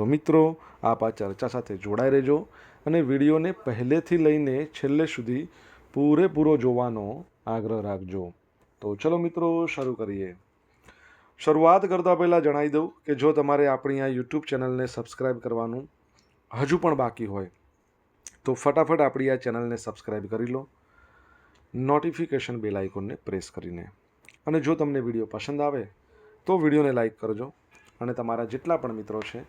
તો મિત્રો, આપ આ ચર્ચા સાથે જોડાઈ રહેજો અને વિડીયોને પહેલેથી લઈને છેલ્લે સુધી પૂરેપૂરો જોવાનો આગ્રહ રાખજો. તો ચલો મિત્રો, શરૂ કરીએ. શરૂઆત કરતાં પહેલાં જણાવી દઉં કે જો તમારે આપણી આ યુટ્યુબ ચેનલને સબસ્ક્રાઈબ કરવાનું હજુ પણ બાકી હોય, તો ફટાફટ આપણી આ ચેનલને સબસ્ક્રાઈબ કરી લો, નોટિફિકેશન બેલ આઇકોનને પ્રેસ કરીને. અને જો તમને વીડિયો પસંદ આવે, તો વિડીયોને લાઇક કરજો અને તમારા જેટલા પણ મિત્રો છે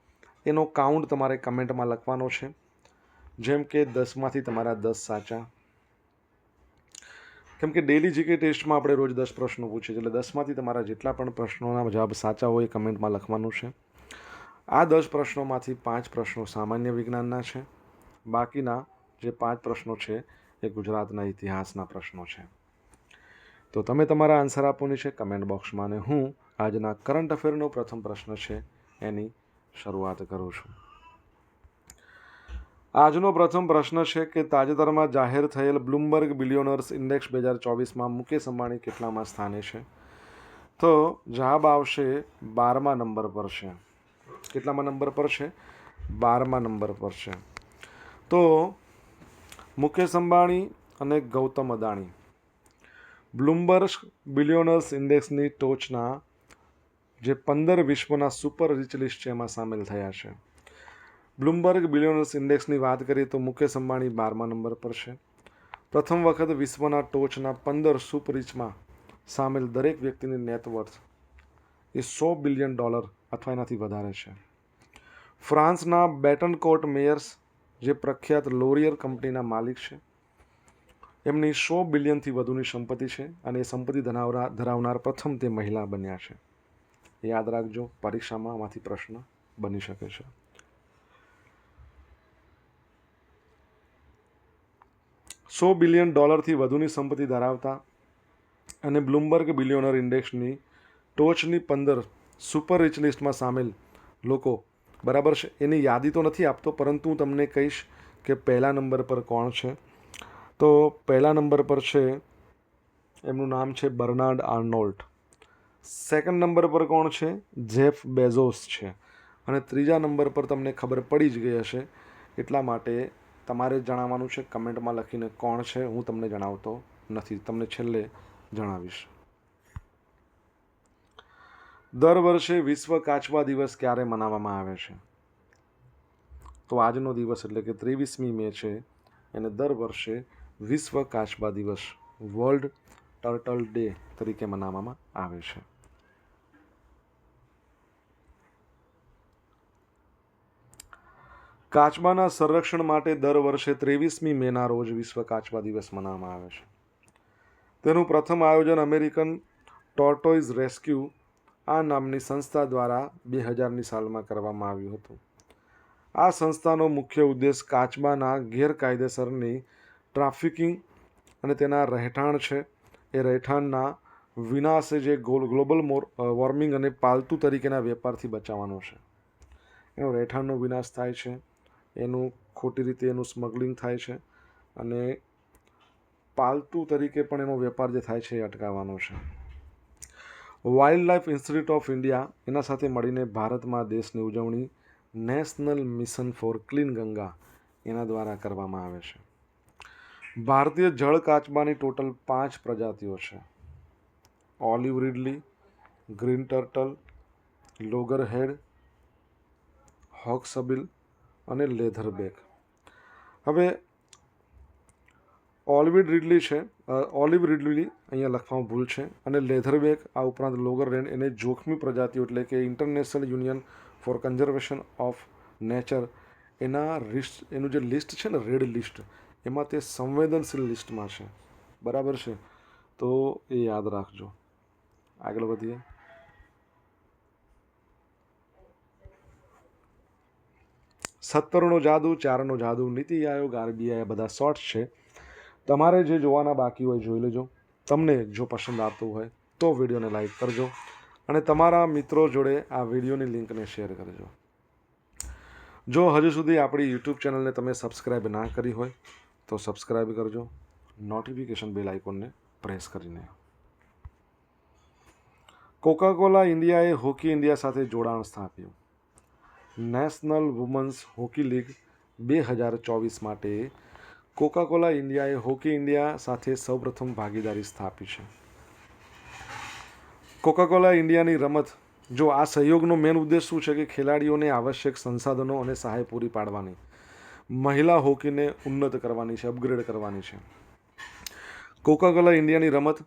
એનો કાઉન્ટ તમારે કમેન્ટમાં લખવાનો છે. જેમ કે દસમાંથી તમારા દસ સાચા. કેમ કે ડેલી જીકે ટેસ્ટમાં આપણે રોજ દસ પ્રશ્નો પૂછીએ છીએ. એટલે દસમાંથી તમારા જેટલા પણ પ્રશ્નોના જવાબ સાચા હોય એ કમેન્ટમાં લખવાનું છે. આ દસ પ્રશ્નોમાંથી પાંચ પ્રશ્નો સામાન્ય વિજ્ઞાનના છે. બાકીના જે પાંચ પ્રશ્નો છે એ ગુજરાતના ઇતિહાસના પ્રશ્નો છે. તો તમે તમારા આન્સર આપવાની છે કમેન્ટ બોક્સમાં અને હું આજના કરંટ અફેરનો પ્રથમ પ્રશ્ન છે એની શરૂઆત કરું છું. આજનો પ્રથમ પ્રશ્ન છે કે તાજેતરમાં જાહેર થયેલ બ્લુમબર્ગ બિલિયોનર્સ ઇન્ડેક્સ બે હજાર ચોવીસમાં મુકેશ અંબાણી કેટલામાં સ્થાને છે? તો જવાબ આવશે બારમા નંબર પર છે. કેટલામાં નંબર પર છે? બારમા નંબર પર છે. તો મુકેશ અંબાણી અને ગૌતમ અદાણી બ્લુમબર્ગ બિલિયોનર્સ ઇન્ડેક્સની ટોચના જે પંદર વિશ્વના સુપર રિચ લિસ્ટ છે એમાં સામેલ થયા છે. બ્લુમબર્ગ બિલિયનર્સ ઇન્ડેક્સની વાત કરીએ તો મુકેશ અંબાણી બારમા નંબર પર છે. પ્રથમ વખત વિશ્વના ટોચના પંદર સુપર રિચમાં સામેલ દરેક વ્યક્તિની નેટવર્થ એ સો બિલિયન ડોલર અથવા એનાથી વધારે છે. ફ્રાન્સના બેટન કોર્ટ મેયર્સ જે પ્રખ્યાત લોરિયર કંપનીના માલિક છે. એમની સો બિલિયનથી વધુની સંપત્તિ છે અને એ સંપત્તિ ધરાવનાર પ્રથમ તે મહિલા બન્યા છે. યાદ રાખજો, પરીક્ષામાં આમાંથી પ્રશ્ન બની શકે છે. સો બિલિયન ડોલરથી વધુની સંપત્તિ ધરાવતા અને બ્લુમબર્ગ બિલિયોનર ઇન્ડેક્સની ટોચની પંદર સુપર રિચ લિસ્ટમાં સામેલ લોકો, બરાબર છે? એની યાદી તો નથી આપતો, પરંતુ હું તમને કહીશ કે પહેલા નંબર પર કોણ છે? તો પહેલા નંબર પર છે, એમનું નામ છે બર્નાર્ડ આર્નોલ્ટ સેકન્ડ નંબર પર કોણ છે? જેફ બેઝોસ છે. અને ત્રીજા નંબર પર તમને ખબર પડી જ ગઈ હશે એટલા માટે તમારે જણાવવાનું છે, કમેન્ટમાં લખીને કોણ છે, હું તમને જણાવતો નથી. તમને છેલ્લે જણાવીશ. દર વર્ષે વિશ્વ કાચબા દિવસ ક્યારે મનાવવામાં આવે છે? તો આજનો દિવસ એટલે કે ત્રેવીસમી મે છે. એને દર વર્ષે વિશ્વ કાચબા દિવસ વર્લ્ડ ટર્ટલ ડે તરીકે મનાવવામાં આવે છે. કાચબાના સંરક્ષણ માટે દર વર્ષે ત્રેવીસમી મેના રોજ વિશ્વ કાચબા દિવસ મનાવવામાં આવે છે. તેનું પ્રથમ આયોજન અમેરિકન ટોર્ટોઇઝ રેસ્ક્યુ આ નામની સંસ્થા દ્વારા બે હજારની સાલમાં કરવામાં આવ્યું હતું. આ સંસ્થાનો મુખ્ય ઉદ્દેશ કાચબાના ગેરકાયદેસરની ટ્રાફિકિંગ અને તેના રહેઠાણ છે. એ રહેઠાણના વિનાશે જે ગોલ, ગ્લોબલ મોર વોર્મિંગ અને પાલતુ તરીકેના વેપારથી બચાવવાનો છે. એનો રહેઠાણનો વિનાશ થાય છે. એનું ખોટી રીતે એનું સ્મગલિંગ થાય છે અને પાલતુ તરીકે પણ એનો વેપાર જે થાય છે એ અટકાવવાનો છે. Wildlife institute of India એના સાથે મળીને ભારતમાં દેશની ઉજવણી national mission for clean Ganga એના દ્વારા કરવામાં આવે છે. ભારતીય જળ કાચબાની ટોટલ પાંચ પ્રજાતિઓ છે. Olive ridley green turtle loggerhead hawksbill અને લેધર બેગ હવે, ઓલિવિડ રીડલી છે ઓલિવ રીડલી અહીંયા લખવામાં ભૂલ છે અને લેધર બેગ આ ઉપરાંત લોગર રેન એને જોખમી પ્રજાતિઓ એટલે કે international union for conservation of nature, એના રિસ્ટ, એનું જે લિસ્ટ છે ને રેડ લિસ્ટ, એમાં તે સંવેદનશીલ લિસ્ટમાં છે. બરાબર છે? તો એ યાદ રાખજો. આગળ વધીએ. સત્તરનો જાદુ, ચારનો જાદુ, નીતિ આયોગ, આરબીઆઈ બધા શોર્ટ્સ છે. તમારે જે જોવાના બાકી હોય જોઈ લેજો. તમને જો પસંદ આવતું હોય તો વિડીયોને લાઈક કરજો અને તમારા મિત્રો જોડે આ વિડીયોની લિંકને શેર કરજો. જો હજુ સુધી આપણી યુટ્યુબ ચેનલને તમે સબસ્ક્રાઈબ ના કરી હોય તો સબસ્ક્રાઈબ કરજો. નોટિફિકેશન બેલ આઇકોનને પ્રેસ કરીને. કોકાકોલા ઇન્ડિયાએ હોકી ઇન્ડિયા સાથે જોડાણ સ્થાપ્યું. નેશનલ વુમન્સ હોકી લીગ બે હજાર ચોવીસ માટે કોકાકોલા ઇન્ડિયાએ હોકી ઇન્ડિયા સાથે સૌપ્રથમ ભાગીદારી સ્થાપી છે. કોકાકોલા ઇન્ડિયાની રમત, જો આ સહયોગનો મેન ઉદ્દેશ શું છે કે ખેલાડીઓને આવશ્યક સંસાધનો અને સહાય પૂરી પાડવાની. મહિલા હોકીને ઉન્નત કરવાની છે, અપગ્રેડ કરવાની છે. કોકાકોલા ઇન્ડિયાની રમત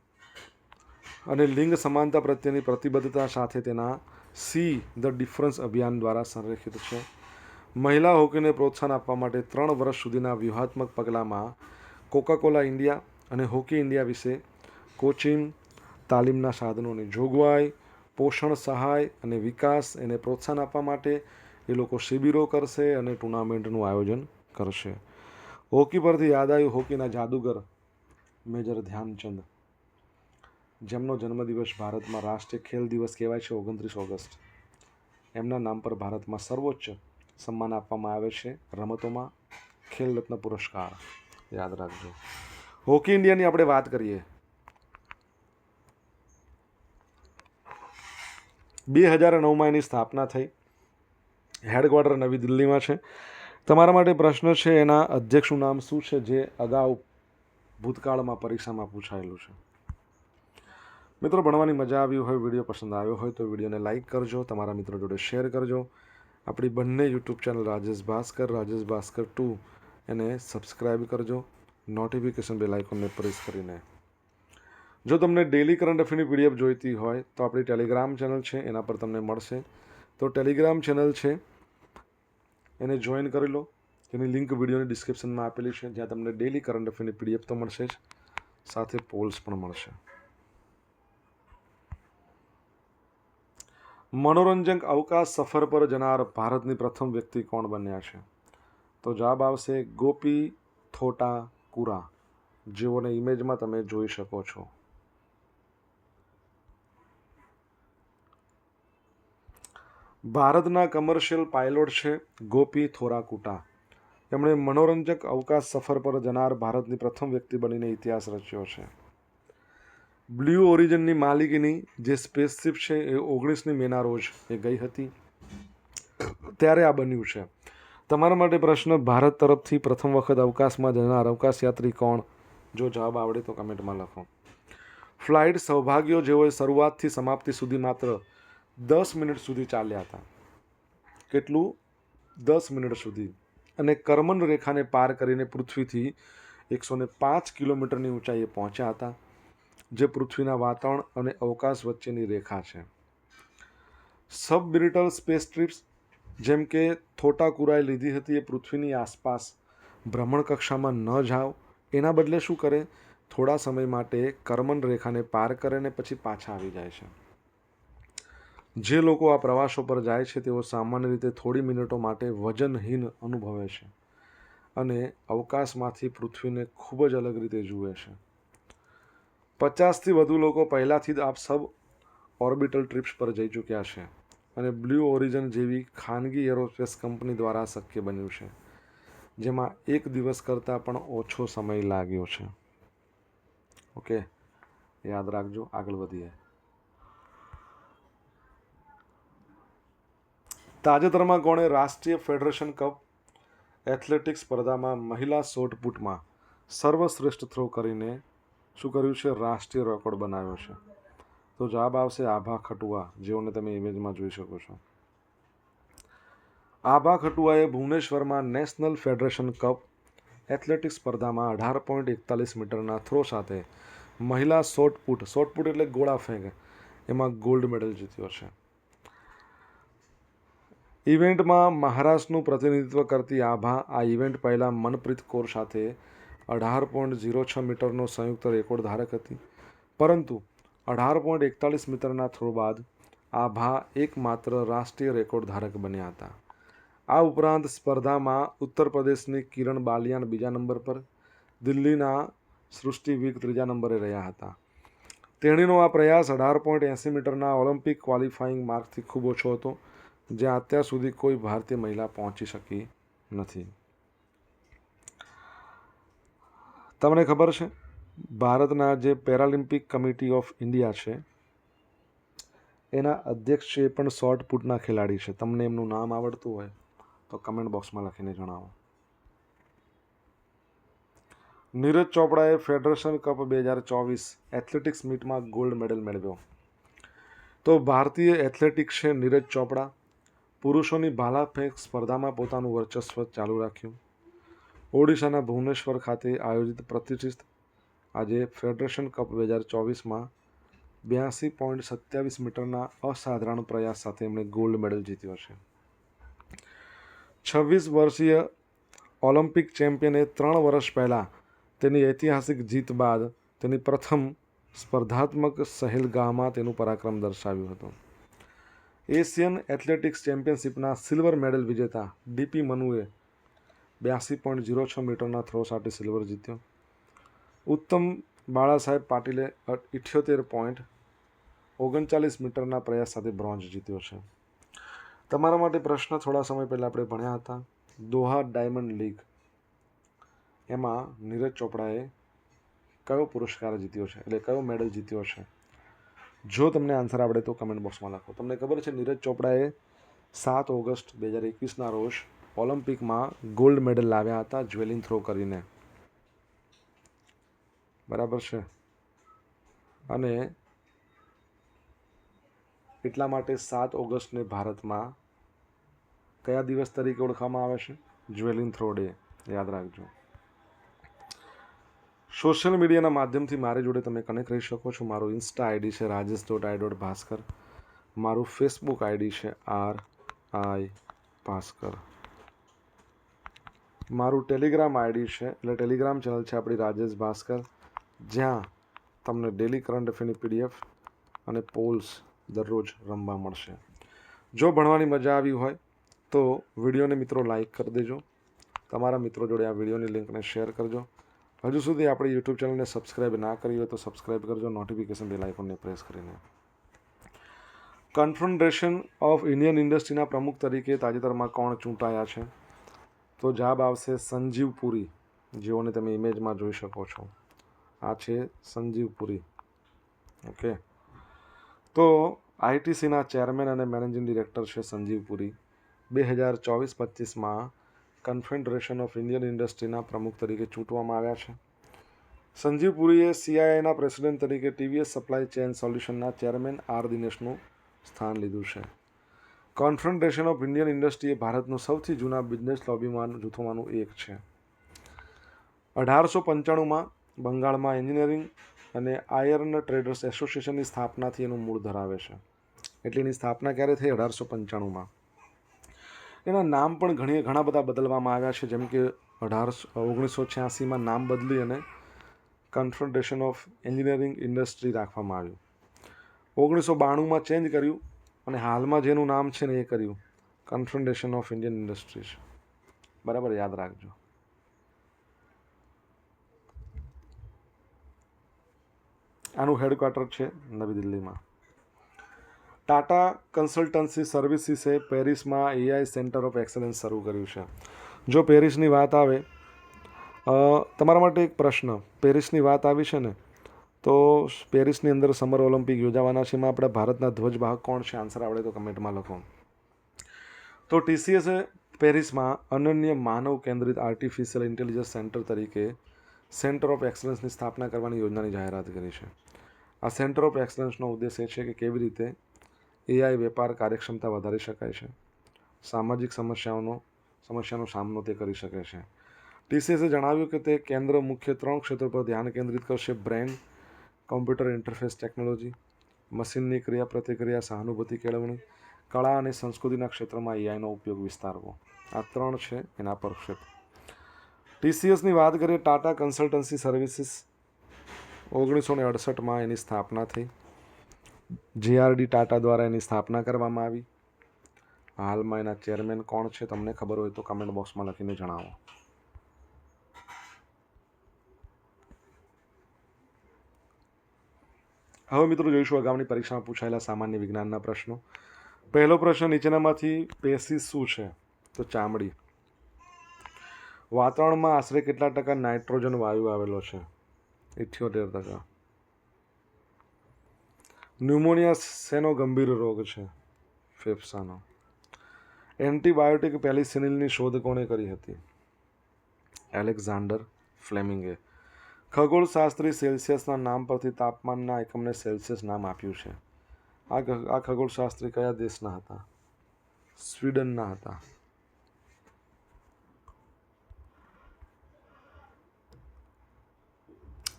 અને લિંગ સમાનતા પ્રત્યેની પ્રતિબદ્ધતા સાથે તેના સી, ધ ડિફરન્સ અભિયાન દ્વારા સંરેખિત છે. મહિલા હોકીને પ્રોત્સાહન આપવા માટે ત્રણ વર્ષ સુધીના વ્યૂહાત્મક પગલામાં કોકાકોલા ઇન્ડિયા અને હોકી ઇન્ડિયા વિશે કોચિંગ, તાલીમના સાધનોની જોગવાઈ, પોષણ સહાય અને વિકાસ એને પ્રોત્સાહન આપવા માટે એ લોકો શિબિરો કરશે અને ટુર્નામેન્ટનું આયોજન કરશે. હોકી પરથી યાદ આવ્યું હોકીના જાદુગર મેજર ધ્યાનચંદ. જેમનો જન્મદિવસ ભારતમાં રાષ્ટ્રીય ખેલ દિવસ કહેવાય છે ઓગણત્રીસ ઓગસ્ટ. એમના નામ પર ભારતમાં સર્વોચ્ચ સન્માન આપવામાં આવે છે રમતોમાં ખેલ રત્ન પુરસ્કાર. યાદ રાખજો. હોકી ઇન્ડિયાની આપણે વાત કરીએ. બે હજાર નવમાં એની સ્થાપના થઈ. હેડક્વાર્ટર નવી દિલ્હીમાં છે. તમારા માટે પ્રશ્ન છે એના અધ્યક્ષનું નામ શું છે? જે અગાઉ ભૂતકાળમાં પરીક્ષામાં પૂછાયેલું છે. મિત્રો, ભણવાની મજા આવી હોય, વીડિયો પસંદ આવ્યો હોય, તો વિડીયોને લાઇક કરજો, તમારા મિત્રો જોડે શેર કરજો. આપણી બંને YouTube channel Rajesh Bhaskar Rajesh Bhaskar two એને સબસ્ક્રાઈબ કરજો. નોટિફિકેશન બેલ આઇકોનને પ્રેસ કરીને. જો તમને ડેલી કરંટ અફેરની પીડીએફ જોઈતી હોય, તો આપણી ટેલિગ્રામ ચેનલ છે, એના પર તમને મળશે. તો ટેલિગ્રામ ચેનલ છે, એને જોઈન કરી લો. એની લિંક વિડીયોની ડિસ્ક્રિપ્શનમાં આપેલી છે, જ્યાં તમને ડેલી કરંટ અફેરની પીડીએફ તો મળશે જ. સાથે પોલ્સ પણ મળશે. મનોરંજક અવકાશ સફર પર જનાર ભારતની પ્રથમ વ્યક્તિ કોણ બન્યા છે? તો જવાબ આવશે ગોપી થોટા કુરા જેઓને ઇમેજમાં તમે જોઈ શકો છો. ભારતના કમર્શિયલ પાયલોટ છે ગોપી થોરાકુટા. એમણે મનોરંજક અવકાશ સફર પર જનાર ભારતની પ્રથમ વ્યક્તિ બનીને ઇતિહાસ રચ્યો છે. બ્લ્યુ ઓરિજિનની માલિકીની જે સ્પેસશિપ છે એ ઓગણીસમી મેના રોજ એ ગઈ હતી. ત્યારે આ બન્યું છે. તમારા માટે પ્રશ્ન, ભારત તરફથી પ્રથમ વખત અવકાશમાં જનાર અવકાશયાત્રી કોણ? જો જવાબ આવડે તો કમેન્ટમાં લખો. ફ્લાઇટ સૌભાગ્યો જેઓએ શરૂઆતથી સમાપ્તિ સુધી માત્ર દસ મિનિટ સુધી ચાલ્યા હતા. કેટલું? દસ મિનિટ સુધી. અને કર્મન રેખાને પાર કરીને પૃથ્વીથી એકસો ને પાંચ કિલોમીટરની ઊંચાઈએ પહોંચ્યા હતા. જે પૃથ્વીના વાતાવરણ અને અવકાશ વચ્ચેની રેખા છે. સબમિરિટલ સ્પેસ ટ્રીપ્સ, જેમ કે થોટાકુરાએ લીધી હતી એ પૃથ્વીની આસપાસ ભ્રમણ કક્ષામાં ન જાઓ, એના બદલે શું કરે? થોડા સમય માટે કર્મન રેખાને પાર કરે ને પછી પાછા આવી જાય છે. જે લોકો આ પ્રવાસો પર જાય છે, તેઓ સામાન્ય રીતે થોડી મિનિટો માટે વજનહીન અનુભવે છે અને અવકાશમાંથી પૃથ્વીને ખૂબ જ અલગ રીતે જુએ છે. પચાસથી વધુ લોકો પહેલાંથી જ આપ સબ ઓર્બિટલ ટ્રીપ્સ પર જઈ ચૂક્યા છે અને બ્લ્યુ ઓરિજન જેવી ખાનગી એરોસ્પેસ કંપની દ્વારા શક્ય બન્યું છે, જેમાં એક દિવસ કરતાં પણ ઓછો સમય લાગ્યો છે. ઓકે, યાદ રાખજો, આગળ વધીએ. તાજેતરમાં કોણે રાષ્ટ્રીય ફેડરેશન કપ એથ્લેટિક્સ સ્પર્ધામાં મહિલા શોર્ટપુટમાં સર્વશ્રેષ્ઠ થ્રો કરીને શું કર્યું છે? રાષ્ટ્રીય રેકોર્ડ બનાવ્યો છે. તો જવાબ આવશે આભા ખટુઆ, જેઓને તમે ઇમેજમાં જોઈ શકો છો. આભા ખટુઆએ ભુવનેશ્વરમાં નેશનલ ફેડરેશન કપ એથ્લેટિક્સ સ્પર્ધામાં અઢાર પોઈન્ટ એકતાલીસ મીટરના થ્રો સાથે મહિલા શોર્ટ પુટ એટલે ગોળા ફેંક, એમાં ગોલ્ડ મેડલ જીત્યો છે. ઇવેન્ટમાં મહારાષ્ટ્રનું પ્રતિનિધિત્વ કરતી આભા આ ઇવેન્ટ પહેલાં મનપ્રીત કૌર સાથે અઢાર પોઈન્ટ ઝીરો છ મીટરનો સંયુક્ત રેકોર્ડ ધારક હતી. પરંતુ અઢાર પોઈન્ટ એકતાલીસ મીટરના થ્રો બાદ આભા એકમાત્ર રાષ્ટ્રીય રેકોર્ડ ધારક બન્યા હતા. આ ઉપરાંત સ્પર્ધામાં ઉત્તર પ્રદેશની કિરણ બાલિયાન બીજા નંબર પર, દિલ્હીના સૃષ્ટિ વિક ત્રીજા નંબરે રહ્યા હતા. તેણીનો આ પ્રયાસ અઢાર પોઈન્ટ એંસી મીટરના ઓલિમ્પિક ક્વોલિફાઇંગ માર્કથી ખૂબ ઓછો હતો, જ્યાં અત્યાર સુધી કોઈ ભારતીય મહિલા પહોંચી શકી નથી. તમને ખબર છે? ભારતના જે પેરાલિમ્પિક કમિટી ઓફ ઇન્ડિયા છે, એના અધ્યક્ષ છે એ પણ શોર્ટ પુટના ખેલાડી છે. તમને એમનું નામ આવડતું હોય તો કમેન્ટ બોક્સમાં લખીને જણાવો. નીરજ ચોપડાએ ફેડરેશન કપ બે હજાર ચોવીસ એથ્લેટિક્સ મીટમાં ગોલ્ડ મેડલ મેળવ્યો. તો ભારતીય એથ્લેટિક્સ નીરજ ચોપડા. પુરુષોની ભાલા ફેંક સ્પર્ધામાં પોતાનું વર્ચસ્વ ચાલુ રાખ્યું. ઓડિશાના ભુવનેશ્વર ખાતે આયોજિત પ્રતિષ્ઠિત આજે ફેડરેશન કપ બે હજાર ચોવીસમાં બ્યાસી પોઈન્ટ સત્યાવીસ મીટરના અસાધારણ પ્રયાસ સાથે એમણે ગોલ્ડ મેડલ જીત્યો છે. છવ્વીસ વર્ષીય ઓલિમ્પિક ચેમ્પિયને ત્રણ વર્ષ પહેલાં તેની ઐતિહાસિક જીત બાદ તેની પ્રથમ સ્પર્ધાત્મક સહેલગાહમાં તેનું પરાક્રમ દર્શાવ્યું હતું. એશિયન એથ્લેટિક્સ ચેમ્પિયનશિપના સિલ્વર મેડલ વિજેતા ડીપી મનુએ બ્યાસી પોઈન્ટ ઝીરો છ મીટરના થ્રો સાથે સિલ્વર જીત્યો. ઉત્તમ બાળાસાહેબ પાટીલે ઇઠ્યોતેર પોઈન્ટ ઓગણચાલીસ મીટરના પ્રયાસ સાથે બ્રોન્ઝ જીત્યો છે. તમારા માટે પ્રશ્ન થોડા સમય પહેલાં આપણે ભણ્યા હતા. Doha diamond league. એમાં નીરજ ચોપડાએ કયો પુરસ્કાર જીત્યો છે? એટલે કયો મેડલ જીત્યો છે? જો તમને આન્સર આવડે તો કમેન્ટ બોક્સમાં લખો. તમને ખબર છે, નીરજ ચોપડાએ સાત ઓગસ્ટ બે હજાર એકવીસના રોજ ઓલિમ્પિકમાં ગોલ્ડ મેડલ લાવ્યા હતા જ્વેલિન થ્રો કરીને. બરાબર છે? અને એટલા માટે સાત ઓગસ્ટને ભારતમાં કયા દિવસ તરીકે ઓળખવામાં આવે છે? Javelin throw day. યાદ રાખજો. સોશિયલ મીડિયાના માધ્યમથી મારી જોડે તમે કનેક્ટ રહી શકો છો. મારું ઇન્સ્ટા આઈડી છે Rajesh dot I dot Bhaskar. મારું ફેસબુક આઈડી છે આર આઈ ભાસ્કર. મારું ટેલિગ્રામ આઈડી છે, એટલે ટેલિગ્રામ ચેનલ છે આપણી રાજેશ ભાસ્કર. જ્યાં તમને ડેલી કરંટ અફેરની પીડીએફ અને પોલ્સ દરરોજ રમવા મળશે. જો ભણવાની મજા આવી હોય, તો વિડીયોને મિત્રો લાઇક કરી દેજો. તમારા મિત્રો જોડે આ વિડીયોની લિંકને શેર કરજો. હજુ સુધી આપણી યુટ્યુબ ચેનલને સબસ્ક્રાઇબ ના કરી હોય તો સબસ્ક્રાઇબ કરજો નોટિફિકેશન બેલ આઇકોનને પ્રેસ કરીને. કન્ફ્રન્ટેશન ઓફ ઇન્ડિયન ઇન્ડસ્ટ્રીના પ્રમુખ તરીકે તાજેતરમાં કોણ ચૂંટાયા છે? તો જવાબ આવશે સંજીવપુરી. જેઓને તમે ઇમેજમાં જોઈ શકો છો. આ છે સંજીવ પુરી ઓકે. તો આઈટીસીના ચેરમેન અને મેનેજિંગ ડિરેક્ટર છે સંજીવ પુરી બે હજાર ચોવીસ પચીસમાં કન્ફેડરેશન ઓફ ઇન્ડિયન ઇન્ડસ્ટ્રીના પ્રમુખ તરીકે ચૂંટવામાં આવ્યા છે. સંજીવ પુરીએ સીઆઈઆઈના પ્રેસિડેન્ટ તરીકે ટીવીએસ સપ્લાય ચેન સોલ્યુશનના ચેરમેન આર દિનેશનું સ્થાન લીધું છે. કોન્ફ્રન્ટેશન ઓફ ઇન્ડિયન ઇન્ડસ્ટ્રી એ ભારતનું સૌથી જૂના બિઝનેસ લોબીમાં જૂથોમાંનું એક છે. અઢારસો પંચાણુંમાં બંગાળમાં એન્જિનિયરિંગ અને આયર્ન ટ્રેડર્સ એસોસિએશનની સ્થાપનાથી એનું મૂળ ધરાવે છે. એટલે એની સ્થાપના ક્યારે થઈ? અઢારસો પંચાણુંમાં. એના નામ પણ ઘણી ઘણા બધા બદલવામાં આવ્યા છે, જેમ કે અઢારસો ઓગણીસો છ્યાસીમાં નામ બદલી અને કન્ફ્રન્ટેશન ઓફ એન્જિનિયરિંગ ઇન્ડસ્ટ્રી રાખવામાં આવ્યું. ઓગણીસો બાણુંમાં ચેન્જ કર્યું. અને હાલમાં જેનું નામ છે ને એ કર્યું. કન્ફ્રન્ટેશન ઓફ ઇન્ડિયન ઇન્ડસ્ટ્રીઝ બરાબર, યાદ રાખજો. આનું હેડક્વાર્ટર છે નવી દિલ્હીમાં. ટાટા કન્સલ્ટન્સી સર્વિસીસે પેરિસમાં એઆઈ સેન્ટર ઓફ એક્સલન્સ શરૂ કર્યું છે. જો પેરિસની વાત આવે તમારા માટે એક પ્રશ્ન. પેરિસની વાત આવી છે ને તો પેરિસની અંદર સમર ઓલિમ્પિક યોજાવાના છે. એમાં આપણા ભારતના ધ્વજવાહક કોણ છે? આન્સર આવડે તો કમેન્ટમાં લખો. તો ટીસીએસે પેરિસમાં અનન્ય માનવ કેન્દ્રિત આર્ટિફિશિયલ ઇન્ટેલિજન્સ સેન્ટર તરીકે સેન્ટર ઓફ એક્સલન્સની સ્થાપના કરવાની યોજનાની જાહેરાત કરી છે. આ સેન્ટર ઓફ એક્સલન્સનો ઉદ્દેશ એ છે કે કેવી રીતે એઆઈ વેપાર કાર્યક્ષમતા વધારી શકાય છે. સામાજિક સમસ્યાઓનો, સમસ્યાનો સામનો તે કરી શકે છે. ટીસીએસે જણાવ્યું કે તે કેન્દ્ર મુખ્ય ત્રણ ક્ષેત્રો પર ધ્યાન કેન્દ્રિત કરશે. બ્રેન કોમ્પ્યુટર ઇન્ટરફેસ ટેકનોલોજી, મશીનની ક્રિયા પ્રતિક્રિયા સહાનુભૂતિ કેળવણી, કળા અને સંસ્કૃતિના ક્ષેત્રમાં એઆઈનો ઉપયોગ વિસ્તારવો. આ ત્રણ છે એના પર ક્ષેત્ર. ટીસીએસની વાત કરીએ, ટાટા કન્સલ્ટન્સી સર્વિસીસ ઓગણીસો ને અડસઠમાં એની સ્થાપના થઈ. જીઆરડી ટાટા દ્વારા એની સ્થાપના કરવામાં આવી. હાલમાં એના ચેરમેન કોણ છે, તમને ખબર હોય તો કમેન્ટ બોક્સમાં લખીને જણાવો. હવે મિત્રો જોઈશું અગાઉની પરીક્ષામાં પૂછાયેલા સામાન્ય વિજ્ઞાનના પ્રશ્નો. પહેલો પ્રશ્ન નીચેનામાંથી પેસિસ શું છે? તો ચામડી. વાતાવરણમાં આશરે કેટલા ટકા નાઇટ્રોજન વાયુ આવેલો છે? ઇઠ્યોતેર ટકા. ન્યુમોનિયા શેનો ગંભીર રોગ છે? ફેફસાનો. એન્ટીબાયોટિક પેલિસિનિલની શોધ કોણે કરી હતી? એલેક્ઝાન્ડર ફ્લેમિંગે. ખગોળશાસ્ત્રી સેલ્સિયસના નામ પરથી તાપમાનના એકમને સેલ્સિયસ નામ આપ્યું છે. આ આ ખગોળશાસ્ત્રી કયા દેશના હતા? સ્વીડનના હતા.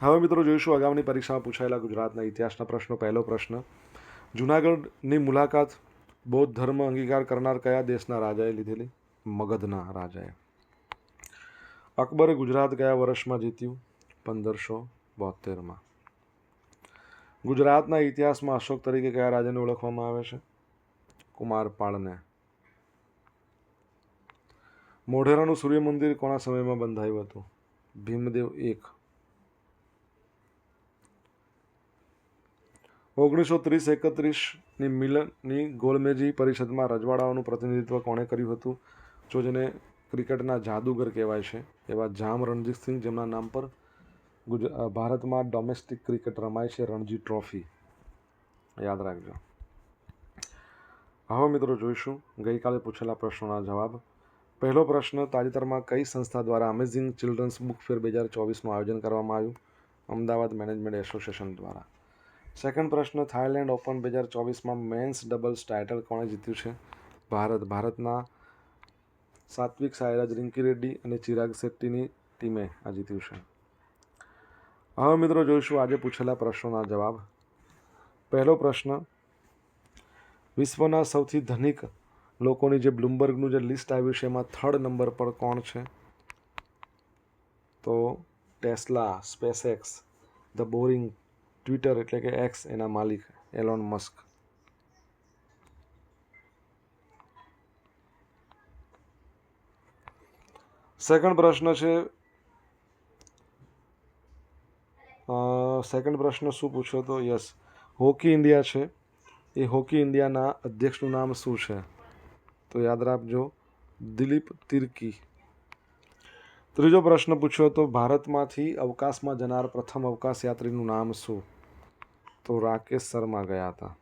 હવે મિત્રો જોઈશું અગાઉની પરીક્ષામાં પૂછાયેલા ગુજરાતના ઇતિહાસના પ્રશ્નો. પહેલો પ્રશ્ન, જુનાગઢની મુલાકાત બૌદ્ધ ધર્મ અંગીકાર કરનાર કયા દેશના રાજાએ લીધેલી? મગધના રાજાએ. અકબરે ગુજરાત કયા વર્ષમાં જીત્યું? પંદરસો બોતેરમાં ગુજરાતના ઇતિહાસમાં અશોક તરીકે કયા રાજાને ઓળખવામાં આવે છે? કુમારપાળને. મોઢેરાનું સૂર્ય મંદિર કોના સમયમાં બંધાયું હતું? ભીમદેવ એક. ઓગણીસો ત્રીસ એકત્રીસની મિલનની ગોલમેજી પરિષદમાં રજવાડાઓનું પ્રતિનિધિત્વ કોણે કર્યું હતું? જો જેને ક્રિકેટના જાદુગર કહેવાય છે, એવા જામ રણજીત સિંહ જેમના નામ પર ગુજ ભારતમાં ડોમેસ્ટિક ક્રિકેટ રમાય છે રણજી ટ્રોફી યાદ રાખજો. હવે મિત્રો જોઈશું ગઈકાલે પૂછેલા પ્રશ્નોના જવાબ. પહેલો પ્રશ્ન, તાજેતરમાં કઈ સંસ્થા દ્વારા અમેઝિંગ ચિલ્ડ્રન્સ બુક ફેર બે હજાર ચોવીસનું આયોજન કરવામાં આવ્યું? અમદાવાદ મેનેજમેન્ટ એસોસિએશન દ્વારા. સેકન્ડ પ્રશ્ન થાઇલેન્ડ ઓપન બે હજાર ચોવીસમાં મેન્સ ડબલ્સ ટાઇટલ કોણે જીત્યું છે? ભારત, ભારતના સાત્વિક સાયરાજ રિંકી રેડ્ડી અને ચિરાગ શેટ્ટીની ટીમે આ જીત્યું છે. હવે મિત્રો, જોઈશું આજે પૂછેલા પ્રશ્નોના જવાબ. પહેલો પ્રશ્ન, વિશ્વના સૌથી ધનિક લોકોની જે બ્લુમબર્ગનું જે લિસ્ટ આવ્યું છે, એમાં થર્ડ નંબર પર કોણ છે? તો Tesla, SpaceX, the boring, Twitter એટલે કે એક્સ, એના માલિક એલોન મસ્ક. સેકન્ડ પ્રશ્ન છે સેકન્ડ પ્રશ્ન શું પૂછ્યો તો યસ હોકી ઇન્ડિયા છે. એ હોકી ઇન્ડિયાના અધ્યક્ષનું નામ શું છે? તો યાદ રાખજો, દિલીપ તિર્કી. ત્રીજો પ્રશ્ન પૂછ્યો તો ભારતમાંથી અવકાશમાં જનાર પ્રથમ અવકાશ યાત્રીનું નામ શું? તો રાકેશ શર્મા ગયા હતા.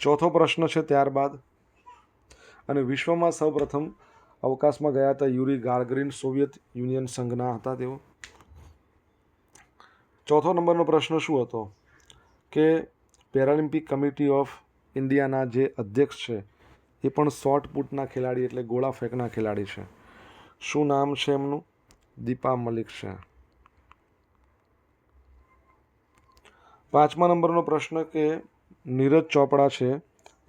ચોથો પ્રશ્ન છે ત્યારબાદ. અને વિશ્વમાં સૌપ્રથમ અવકાશમાં ગયા હતા યુરી ગાર્ગરીન, સોવિયત યુનિયન સંઘના હતા તેઓ. ચોથો નંબરનો પ્રશ્ન શું હતો? કે પેરાલિમ્પિક કમિટી ઓફ ઇન્ડિયાના જે અધ્યક્ષ છે, એ પણ શોર્ટ પુટના ખેલાડી એટલે ગોળા ફેંકના ખેલાડી છે. શું નામ છે એમનું? દીપા મલિક છે. પાંચમા નંબરનો પ્રશ્ન કે નીરજ ચોપડા છે,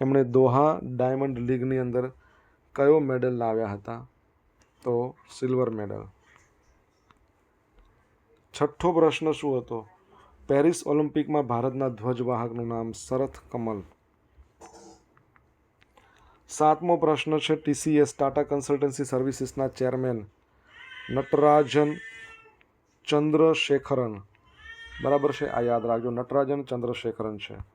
એમણે દોહા ડાયમંડ લીગની અંદર કયો મેડલ લાવ્યા હતા? તો સિલ્વર મેડલ. છઠ્ઠો પ્રશ્ન શું હતો? પેરિસ ઓલિમ્પિકમાં ભારતના ધ્વજવાહકનું નામ શરથ કમલ. સાતમો પ્રશ્ન છે, ટીસીએસ ટાટા કન્સલ્ટન્સી સર્વિસીસના ચેરમેન નટરાજન ચંદ્રશેખરન. બરાબર છે? આ યાદ રાખજો, નટરાજન ચંદ્રશેખરન છે.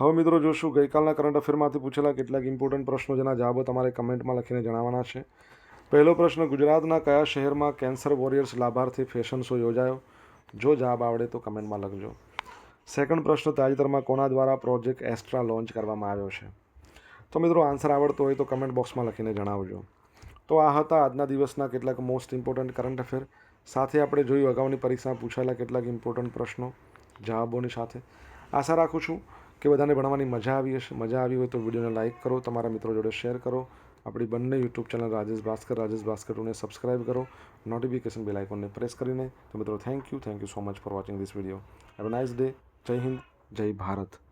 હવે મિત્રો જોશું, ગઈકાલના કરંટ અફેરમાંથી પૂછેલા કેટલાક ઇમ્પોર્ટન્ટ પ્રશ્નો જેના જવાબો તમારે કમેન્ટમાં લખીને જણાવવાના છે. પહેલો પ્રશ્ન, ગુજરાતના કયા શહેરમાં કેન્સર વોરિયર્સ લાભાર્થી ફેશન શો યોજાયો? જો જવાબ આવડે તો કમેન્ટમાં લખજો. સેકન્ડ પ્રશ્ન, તાજેતરમાં કોના દ્વારા પ્રોજેક્ટ એસ્ટ્રા લોન્ચ કરવામાં આવ્યો છે? તો મિત્રો આન્સર આવડતો હોય તો કમેન્ટ બોક્સમાં લખીને જણાવજો. તો આ હતા આજના દિવસના કેટલાક મોસ્ટ ઇમ્પોર્ટન્ટ કરંટ અફેર. સાથે આપણે જોયું, અગાઉની પરીક્ષામાં પૂછાયેલા કેટલાક ઇમ્પોર્ટન્ટ પ્રશ્નો, જવાબોની સાથે. આશા રાખું છું કે બધાને ભણવાની મજા આવી હશે, મજા આવી હોય તો વિડીયોને લાઇક કરો, તમારા મિત્રો જોડે શેર કરો. આપણી બંને યુટ્યુબ ચેનલ રાજેશ ભાસ્કર રાજેશ ભાસ્કર ટુને સબસ્ક્રાઇબ કરો. નોટિફિકેશન બેલ આઇકોનને પ્રેસ કરીને. તો મિત્રો thank you thank you so much for watching this video have a nice day Jai Hind, Jai Bharat.